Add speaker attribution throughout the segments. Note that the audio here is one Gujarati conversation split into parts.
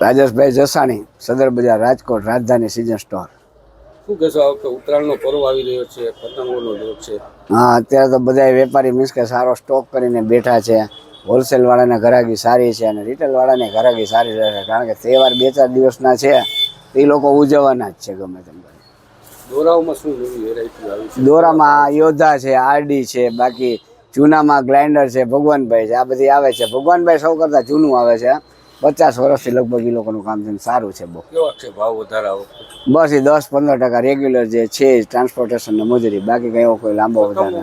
Speaker 1: રાજેશભાઈ જસાણી સદર બજાર રાજકોટ રાજધાની સિઝન સ્ટોર.
Speaker 2: શું કહેશો આ વખતે ઉત્તરાયણનો પર્વ આવી રહ્યો છે પતંગોનો જોગ છે?
Speaker 1: હા અત્યારે તો બધા વેપારી મીન્સ કે સારો સ્ટોક કરીને બેઠા છે. હોલસેલ વાળાને ઘરાગી સારી છે અને રિટેલ વાળાને ઘરાગી સારી રહે છે. કારણ કે તહેવાર બે ચાર દિવસના છે એ લોકો ઉજવવાના જ છે ગમે તેમ
Speaker 2: દોરાઓમાં શું
Speaker 1: દોરામાં યોદ્ધા છે આરડી છે બાકી જૂનામાં ગ્લાઇન્ડર છે ભગવાનભાઈ છે આ બધી આવે છે. ભગવાનભાઈ સૌ કરતાં જૂનું આવે છે. પચાસ વર્ષથી લગભગ એ લોકોનું કામ છે સારું છે બહુ.
Speaker 2: ભાવ વધારે આ
Speaker 1: બસ એ દસ પંદર ટકા રેગ્યુલર જે છે ટ્રાન્સપોર્ટેશન ને મજૂરી. બાકી કઈ એવો કોઈ લાંબો વધારે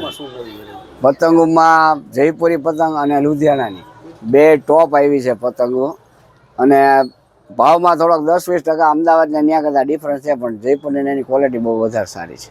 Speaker 2: પતંગોમાં
Speaker 1: જયપુરી પતંગ અને લુધિયાનાની બે ટોપ આવી છે પતંગો. અને ભાવમાં થોડોક દસ વીસ ટકા અમદાવાદના ત્યાં કરતાં ડિફરન્સ છે પણ જયપુરની એની ક્વોલિટી બહુ વધારે સારી છે.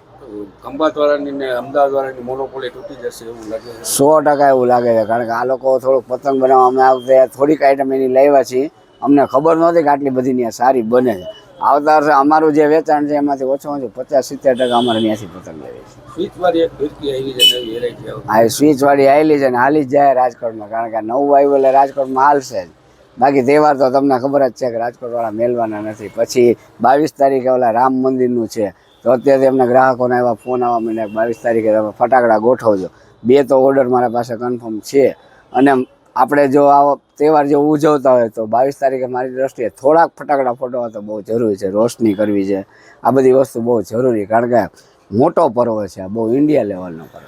Speaker 2: ખંભાત વાળાની ને અમદાવાદ વાળાની મોનોપોલી તૂટી જશે એવું લાગે છે.
Speaker 1: સો ટકા એવું લાગે છે કારણ કે આ લોકો થોડુંક પતંગ બનાવવા અમે આવતે થોડીક આઈટમ એની લાવ્યા છીએ. અમને ખબર નહોતી કે આટલી બધી ત્યાં સારી બને છે. આવતા વર્ષે અમારું જે વેચાણ છે એમાંથી ઓછો ઓછું પચાસ સિત્તેર ટકા અમારે ત્યાંથી પતંગ લેવી છે.
Speaker 2: સ્વીચ વાળી એક ફિરકી આવી છે નવી વેરાયટી આવે.
Speaker 1: આ વાળી આવેલી છે ને હાલી જ જાય રાજકોટમાં કારણ કે નવું આવ્યું એટલે રાજકોટમાં હાલશે જ. બાકી તહેવાર તો તમને ખબર જ છે કે રાજકોટ વાળા મેલવાના નથી. પછી બાવીસ તારીખે ઓલા રામ મંદિરનું છે. તો અત્યારે એમના ગ્રાહકોના એવા ફોન આવવા માંડ્યા, બાવીસ તારીખે તમે ફટાકડા ગોઠવજો. બે તો ઓર્ડર મારા પાસે કન્ફર્મ છે. અને આપણે જો આવો તહેવાર જો ઉજવતા હોય તો બાવીસ તારીખે મારી દ્રષ્ટિએ થોડાક ફટાકડા ફોટવા તો બહુ જરૂરી છે, રોશની કરવી છે. આ બધી વસ્તુ બહુ જરૂરી કારણ કે મોટો પર્વ છે બહુ ઇન્ડિયા લેવલનો પર્વ